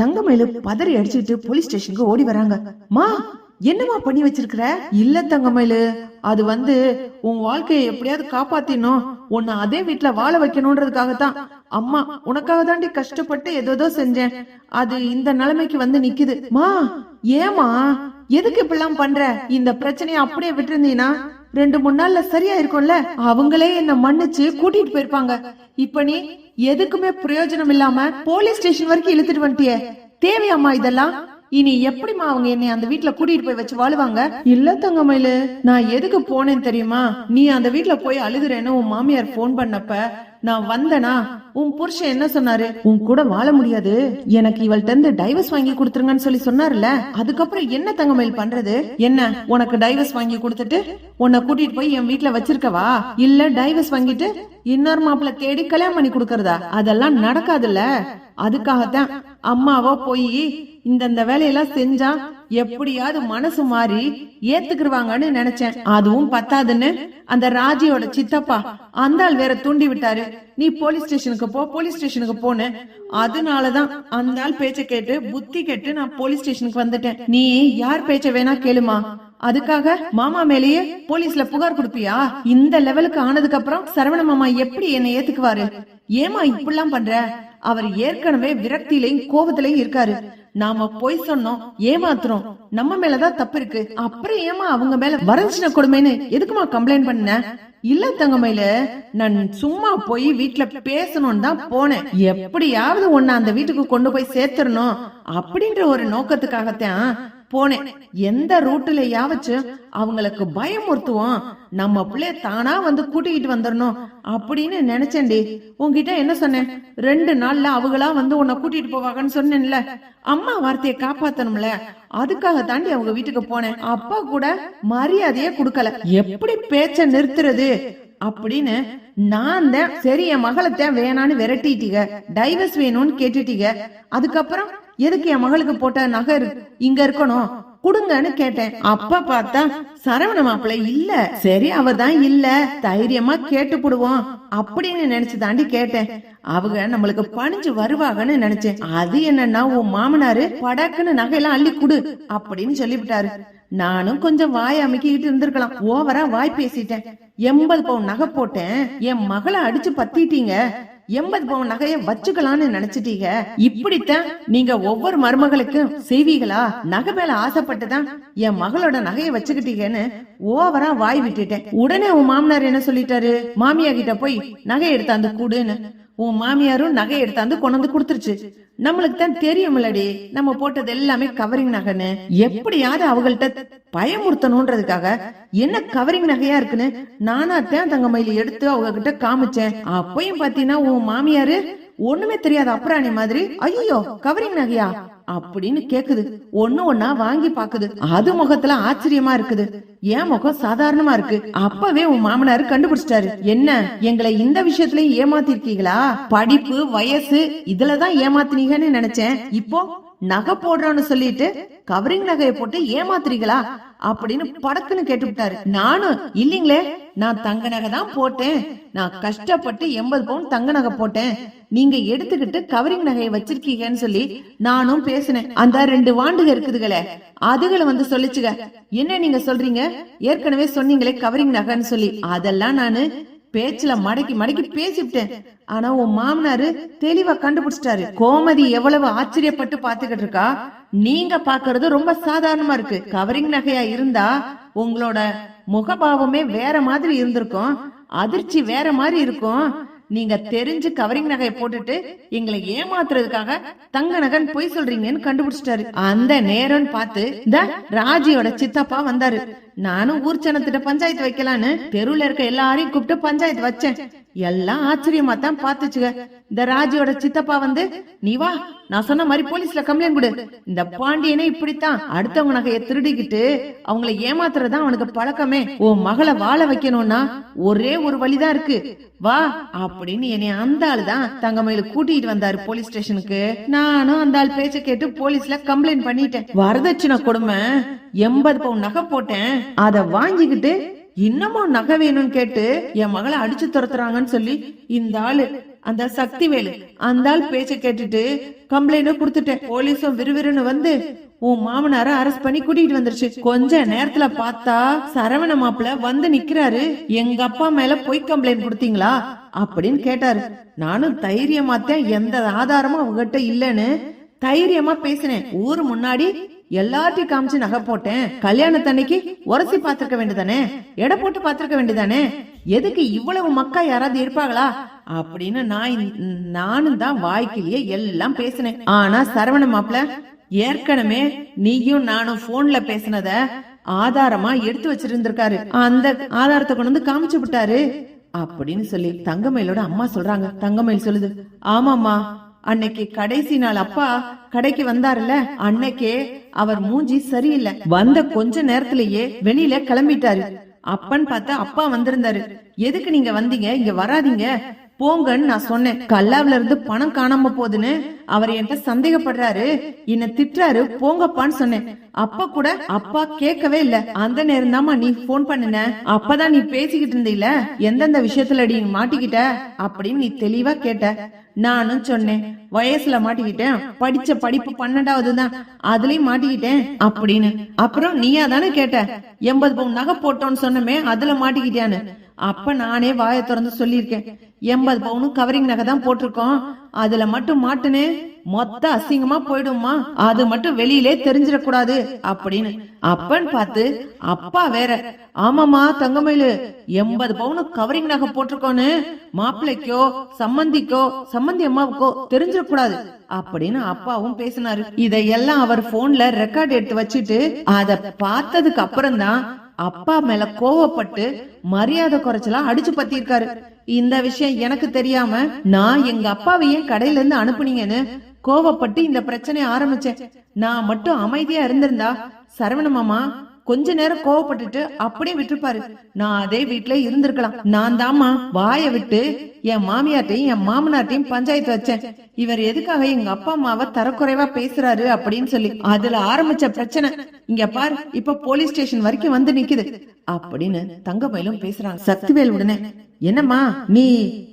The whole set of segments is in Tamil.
தங்கமயிலு பதறி அடிச்சுட்டு போலீஸ் ஸ்டேஷனுக்கு ஓடி வராங்க. மா என்னமா பண்ணி வச்சிருக்கிற? இல்ல தங்கமயிலு அது வந்து உன் வாழ்க்கையை எப்படியாவது காப்பாத்தினோம் உன்னை அதே வீட்டுல வாழ வைக்கணும்ன்றதுக்காகத்தான் அம்மா உனக்காக தாண்டி கஷ்டப்பட்டு ஏதோ செஞ்சேன். அது இந்த நிலைமைக்கு வந்து நிக்குது. மா ஏமா எதுக்கு இப்படிலாம் பண்ற? இந்த பிரச்சனையை அப்படியே விட்டுருந்தீங்கன்னா ரெண்டு மூணு நாள்ல சரியா இருக்கும்ல அவங்களே என்ன மன்னிச்சு கூட்டிட்டு போயிருப்பாங்க. இப்ப நீ எதுக்குமே பிரயோஜனம் இல்லாம போலீஸ் ஸ்டேஷன் வரைக்கும் இழுத்துட்டு வந்துட்டிய. தேவையாம்மா இதெல்லாம்? இனி எப்படிம்மா அவங்க என்னை அந்த வீட்டுல கூட்டிட்டு போய் வச்சு வாழுவாங்க? இல்ல தங்கமயிலு நான் எதுக்கு போனேன் தெரியுமா? நீ அந்த வீட்டுல போய் அழுகுறேன்னு உன் மாமியார் போன் பண்ணப்ப நான் வந்தனா? உன் புருஷன் என்ன சொன்னாரு? உன் கூட வாழ முடியாது. எனக்கு இவள்கிட்ட இருந்து டைவர்ஸ் வாங்கி கொடுத்துருங்கன்னு சொல்லி சொன்னார்ல அதுக்கப்புறம் என்ன தங்கமயில் பண்றது? என்ன உனக்கு டைவர்ஸ் வாங்கி கொடுத்துட்டு உன்னை கூட்டிட்டு போய் என் வீட்ல வச்சிருக்கவா? இல்ல டைவர்ஸ் வாங்கிட்டு இன்னொரு மாப்பிள்ள தேடி கல்யாணம் பண்ணி கொடுக்கறதா? அதெல்லாம் நடக்காதுல்ல. அதுக்காகத்தான் அம்மாவோ போய் இந்தந்த வேலையெல்லாம் செஞ்சா எப்படியாவது மனசு மாறி ஏத்துக்குருவாங்கன்னு நினைச்சேன். அதுவும் பத்தாதுன்னு அந்த ராஜியோட சித்தப்பா அந்த ஆள் வேற தூண்டி விட்டாரு. நீ போலீஸ் ஸ்டேஷனுக்கு போ போலீஸ் ஸ்டேஷனுக்கு போன அதனாலதான் அந்த ஆள் பேச்ச கேட்டு புத்தி கேட்டு நான் போலீஸ் ஸ்டேஷனுக்கு வந்துட்டேன். நீ யார் பேச்ச வேணா கேளுமா? அதுக்காக மாமா மேலேயே போலீஸ்ல புகார் கொடுப்பியா? இந்த லெவலுக்கு ஆனதுக்கு அப்புறம் சரவண மாமா எப்படி என்னை ஏத்துக்குவாரு? ஏமா இப்படிலாம் பண்ற? அவர் ஏற்கனவே விரக்தியிலையும் கோபத்திலையும் இருக்காரு. நாம போய் சொன்னோம் ஏமாத்துறோம். நம்ம மேலதான் தப்பு இருக்கு. அப்புறம் ஏமா அவங்க மேல வரதட்சணை கொடுமைன்னு எதுக்குமா கம்ப்ளைண்ட் பண்ண? இல்ல தங்கமையில நான் சும்மா போய் வீட்டுல பேசணும்னு தான் போனேன். எப்படியாவது உன்னை அந்த வீட்டுக்கு கொண்டு போய் சேர்த்துடணும் அப்படின்ற ஒரு நோக்கத்துக்காகத்தான் போனேன். எந்த ரூட்ல யாவச்சும் அவங்களுக்கு பயமுறுத்துவோம் நம்ம பிள்ளைய தானா வந்து கூட்டிக்கிட்டு வந்துடணும் அப்படின்னு நினைச்சேன்டி. உன்கிட்ட என்ன சொன்னேன்? ரெண்டு நாள்ல அவங்களா வந்து உன்னை கூட்டிட்டு போவாங்கன்னு சொன்னேன்ல. அம்மா வார்த்தையை காப்பாத்தணும்ல. அதுக்காக தாண்டி அவங்க வீட்டுக்கு போனேன். அப்பா கூட மரியாதையே கொடுக்கல. எப்படி பேச்ச நிறுத்துறது? அப்படின்னு நான் தான் சரி என் மகளத்தான் வேணான்னு விரட்டிட்டீங்க. டைவர்ஸ் வேணும்னு கேட்டுட்டீங்க. அதுக்கப்புறம் எதுக்கு என் மகளுக்கு போட்ட நகை இங்க இருக்கணும். குடுங்கன்னு கேட்டேன். அப்ப பார்த்தா சரவண மாப்பிள்ளை இல்ல. சரி அவதான் இல்ல. தைரியமா கேட்டு போடுவோம் அப்படின்னு நினைச்சு தாண்டி கேட்டேன். அவங்க நம்மளுக்கு பணிஞ்சு வருவாங்கன்னு நினைச்சேன். அது என்னன்னா உன் மாமனாரு படக்குன்னு நகையெல்லாம் அள்ளி குடு அப்படின்னு சொல்லிவிட்டாரு. நானும் கொஞ்சம் வாய் அமைக்கிட்டு இருந்திருக்கலாம். ஓவரா வாய் பேசிட்டேன். எண்பது பவுன் நகை போட்டேன். என் மகளை அடிச்சு பத்திட்டீங்க. எண்பது பவுன் நகைய வச்சுக்கலாம்னு நினைச்சிட்டீங்க. இப்படித்தான் நீங்க ஒவ்வொரு மருமகளுக்கும் செய்வீங்களா? நகை மேல ஆசைப்பட்டுதான் என் மகளோட நகைய வச்சுக்கிட்டீங்கன்னு ஓவரா வாய் விட்டுட்டேன். உடனே உன் மாமனார் என்ன சொல்லிட்டாரு? மாமியா கிட்ட போய் நகை எடுத்தாந்து கூடுன்னு உன் மாமியாரும் நகை எடுத்தாந்து கொண்டு வந்து கொடுத்துருச்சு. நம்மளுக்கு தான் தெரியுமில்லடி. நம்ம போட்டது எல்லாமே கவரிங் நகைன்னு. எப்படியாவது அவங்கள்ட்ட பயமுறுத்தணும்ன்றதுக்காக என்ன கவரிங் நகையா இருக்குன்னு நானா தான் தங்க மயில எடுத்து அவங்க கிட்ட காமிச்சேன். அப்பயும் பாத்தீங்கன்னா உன் மாமியாரு ஒண்ணுமே தெரியாத அப்புறாணி மாதிரி ஐயோ கவரிங் நகையா? அப்படின்னு கேக்குது. ஒண்ணு ஒண்ணா வாங்கி பாக்குது. அது முகத்துல ஆச்சரியமா இருக்குது. என் முகம் சாதாரணமா இருக்கு. அப்பவே உன் மாமனாரு கண்டுபிடிச்சிட்டாரு. என்ன? எங்களை இந்த விஷயத்துலயும் ஏமாத்திருக்கீங்களா? படிப்பு வயசு இதுலதான் ஏமாத்தினீங்கன்னு நினைச்சேன். இப்போ நகை போடுறான்னு சொல்லிட்டு கவரிங் நகையை போட்டு ஏமாத்துறீங்களா அப்படின்னு படக்குன்னு கேட்டுவிட்டாரு. நானும் இல்லீங்களே நான் தங்க நகை தான் போட்டேன். நான் கஷ்டப்பட்டு எண்பது பவுன் தங்க நகை போட்டேன். நீங்க எடுத்துக்கிட்டு கவரிங் நகையை வச்சிருக்கீங்கன்னு சொல்லி நானும் பேசினேன். அந்த ரெண்டு வாண்டுக இருக்குதுகளே அதுகளை வந்து சொல்லிச்சுக. என்ன நீங்க சொல்றீங்க? ஏற்கனவே சொன்னீங்களே கவரிங் நகைன்னு சொல்லி. அதெல்லாம் நானு பேச்சுல மடக்கி மடக்கி பேசிவிட்டேன். ஆனா உன் மாமனாரு தெளிவா கண்டுபிடிச்சிட்டாரு. கோமதி எவ்வளவு ஆச்சரியப்பட்டு பாத்துக்கிட்டு இருக்கா நீங்க பாக்குறது ரொம்ப சாதாரணமா இருக்கு. கவரிங் நகையா இருந்தா உங்களோட முகபாவமே வேற மாதிரி இருந்திருக்கும். அதிர்ச்சி வேற மாதிரி இருக்கும். நீங்க தெரிஞ்சு கவரிங் நகையை போட்டுட்டு எங்களை ஏமாத்துறதுக்காக தங்க நகன் பொய் சொல்றீங்கன்னு கண்டுபிடிச்சிட்டாரு. அந்த நேரம்னு பார்த்து இந்த ராஜியோட சித்தப்பா வந்தாரு. நானும் ஊர் சனத்திட்ட பஞ்சாயத்து வைக்கலான்னு தெருவுல இருக்க எல்லாரையும் கூப்பிட்டு பஞ்சாயத்து வச்சேன். எல்லாம் ஆச்சரியமா தான் பாத்துச்சுங்க இந்த ராஜியோட சித்தப்பா வந்து நீ வா நான் சொன்ன மாதிரி போலீஸ்ல கம்ப்ளைண்ட் கொடு. இந்த பாண்டியனே இப்படித்தான் அடுத்தவங்க நகைய திருடிக்கிட்டு அவங்கள ஏமாத்துறதுதான் அவனுக்கு பழக்கமே. உன் மகளை வாழ வைக்கணும்னா ஒரே ஒரு வழிதான் இருக்கு. வா அப்படின்னு என்னை அந்த ஆள் தான் தங்கமயில கூட்டிட்டு வந்தாரு போலீஸ் ஸ்டேஷனுக்கு. நானும் அந்த ஆள் பேச்ச கேட்டு போலீஸ்ல கம்ப்ளைண்ட் பண்ணிட்டேன். வரதட்சணை கொடுமை. எண்பது பவுன் நகை போட்டேன். அத வாங்கிக்கிட்டு இன்னமும் நகை வேணும்னு கேட்டு என் மகளை அடிச்சு துரத்துறாங்கன்னு சொல்லி இந்த ஆளு அந்த சக்தி வேலு அந்த ஆள் பேச்ச கேட்டுட்டு கம்ப்ளைண்ட் கொடுத்துட்டேன். போலீஸும் விறுவிறுன்னு வந்து உன் மாமனார அரெஸ்ட் பண்ணி கூட்டிட்டு வந்துருச்சு. கொஞ்ச நேரத்துல பார்த்தா சரவண மாப்பிள வந்து நிக்கிறாரு. எங்க அப்பா மேல பொய் கம்ப்ளைண்ட் கொடுத்தீங்களா? அப்படின்னு கேட்டாரு. நானும் தைரியமாத்தேன் எந்த ஆதாரமும் அவங்ககிட்ட இல்லைன்னு தைரியமா பேசினேன். ஊர் முன்னாடி எல்லாத்தையும் காமிச்சு நகை போட்டேன். கல்யாணத்தன்னைக்கு உரசி பாத்திருக்க வேண்டியதானே? எடை போட்டு பாத்திருக்க வேண்டியதானே? எதுக்கு இவ்வளவு மக்கா யாராவது இருப்பாங்களா? அப்படின்னு நான் நானும் தான் வாய்க்கிலேயே எல்லாம் பேசினேன். ஆனா சரவண மாப்பிள ஏற்கனவே நீயும் நானும் போன்ல பேசினத ஆதாரமா எடுத்து வச்சிருந்திருக்காரு. அந்த ஆதாரத்தை கொண்டு வந்து காமிச்சு விட்டாரு. அப்படின்னு சொல்லி தங்கமயிலோட அம்மா சொல்றாங்க. தங்கமயில் சொல்லுது ஆமாமா அன்னைக்கு கடைசி நாள் அப்பா கடைக்கு வந்தாருல்ல? அன்னைக்கே அவர் மூஞ்சி சரியில்லை. வந்த கொஞ்ச நேரத்திலேயே வெளியில கிளம்பிட்டாரு. அப்பன்னு பார்த்தா அப்பா வந்திருந்தாரு. எதுக்கு நீங்க வந்தீங்க? இங்க வராதீங்க. போங்கன்னு நான் சொன்னேன். கல்லாவில இருந்து பணம் காணாம போகுதுன்னு அவர் என்கிட்ட சந்தேகப்படுறாரு. என்ன திட்டுறாரு. போங்கப்பான்னு சொன்னேன். அப்ப கூட அப்பா கேட்கவே இல்ல. அந்த நேரம் தாமா நீ போன் பண்ணுன. அப்பதான் நீ பேசிக்கிட்டு இருந்தீல. எந்தெந்த விஷயத்துல நீ மாட்டிக்கிட்ட அப்படின்னு நீ தெளிவா கேட்ட. நானும் சொன்னேன். வயசுல மாட்டிக்கிட்டேன். படிச்ச படிப்பு பன்னெண்டாவது தான். அதுலயும் மாட்டிக்கிட்டேன் அப்படின்னு. அப்புறம் நீயா தானே கேட்ட. எண்பது பவுன் நகை போட்டோன்னு சொன்னமே அதுல மாட்டிக்கிட்டியான்னு. அப்ப நானே வாய திறந்து சொல்லியிருக்கேன். எண்பது பவுனும் கவரிங் நகை தான் போட்டிருக்கோம். அதுல மட்டும் மாட்டுனே மொத்த அசிங்கமா போயிடுமா அது மட்டும் வெளியிலே தெரிஞ்சிடக்கூடாது அப்படின்னு. அப்பன்னு பார்த்து அப்பா வேற. ஆமாமா தங்கமயிலு எண்பது பவுனு கவரிங் நகை போட்டிருக்கோன்னு. மாப்பிள்ளைக்கோ சம்மந்திக்கோ சம்மந்தி அம்மாவுக்கோ தெரிஞ்சிடக்கூடாது அப்படின்னு அப்பாவும் பேசினாரு. இதையெல்லாம் அவர் போன்ல ரெக்கார்ட் எடுத்து வச்சுட்டு அத பார்த்ததுக்கு அப்புறம் தான் அப்பா மேல கோவப்பட்டு மரியாதை குறைச்சலா அடிச்சு பத்திருக்காரு இந்த விஷயம் எனக்கு தெரியாம நான் எங்க அப்பாவை ஏன் கடையில இருந்து அனுப்புனீங்கன்னு கோவப்பட்டு இந்த பிரச்சனைய ஆரம்பிச்சேன். நான் மட்டும் அமைதியா இருந்திருந்தா சரவண மாமா கொஞ்ச நேரம் கோவப்பட்டுட்டு அப்படியே விட்டுருப்பாரு. நான் அதே வீட்டுல இருந்திருக்கலாம். நான் தாமா வாய விட்டு என் மாமியார்ட்டையும் என் மாமனார்ட்டையும் பஞ்சாயத்து வச்சேன். இவர் எதுக்காக எங்க அப்பா அம்மாவை தரக்குறைவா பேசுறாரு அப்படின்னு சொல்லி அதுல ஆரம்பிச்ச பிரச்சனை. இங்க பாரு இப்ப போலீஸ் ஸ்டேஷன் வரைக்கும் வந்து நிக்குது. அப்படின்னு தங்கமயிலும் பேசுறாங்க. சக்திவேல் உடனே என்னம்மா நீ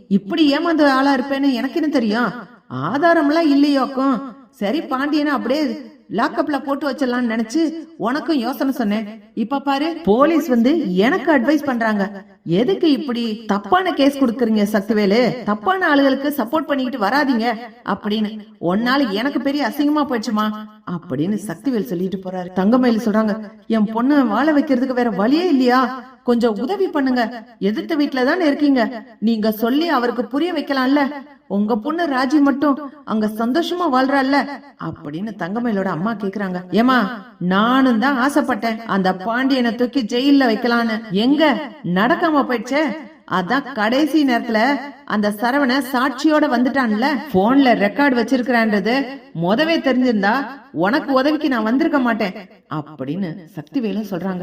இப்படி ஏமாந்த ஆளா இருப்பேன்னு எனக்கு என்ன தெரியும்? ஆதாரம் எல்லாம் இல்லையோக்கும். சரி பாண்டியனை அப்படியே லாக்அப்ல போட்டு வச்சிடலாம்னு நினைச்சு உனக்கும் யோசனை சொன்னேன். இப்ப பாரு போலீஸ் வந்து எனக்கு அட்வைஸ் பண்றாங்க. எதுக்கு இப்படி தப்பான கேஸ் கொடுக்குறீங்க சக்திவேலு? தப்பான ஆளுகளுக்கு சப்போர்ட் பண்ணிக்கிட்டு வராதீங்க அப்படின்னு. ஒன்னால எனக்கு பெரிய அசிங்கமா போயிடுச்சுமா? அப்படின்னு சக்திவேல் சொல்லிட்டு போறாரு. தங்கமயில் சொல்றாங்க என் பொண்ணு வாழ வைக்கிறதுக்கு வேற வழியே இல்லையா? கொஞ்சம் உதவி பண்ணுங்க. எதிர்த்த வீட்டுல தானே இருக்கீங்க. நீங்க சொல்லி அவருக்கு புரிய வைக்கலாம்ல. உங்க பொண்ணு ராஜி மட்டும் அங்க சந்தோஷமா வாழ்றாள்ல. அப்படின்னு தங்கமயிலோட அம்மா கேக்குறாங்க ஏமா நானும் தான் ஆசைப்பட்டேன். அந்த பாண்டியனை தூக்கி ஜெயில வைக்கலான்னு எங்க? நடக்க நடக்காம போயிடுச்சே? அதான் கடைசி நேரத்துல அந்த சரவண சாட்சியோட வந்துட்டான்ல? போன்ல ரெக்கார்ட் வச்சிருக்கிறான்றது. முதவே தெரிஞ்சிருந்தா உனக்கு உதவிக்கு நான் வந்திருக்க மாட்டேன். அப்படின்னு சக்திவேலும் சொல்றாங்க.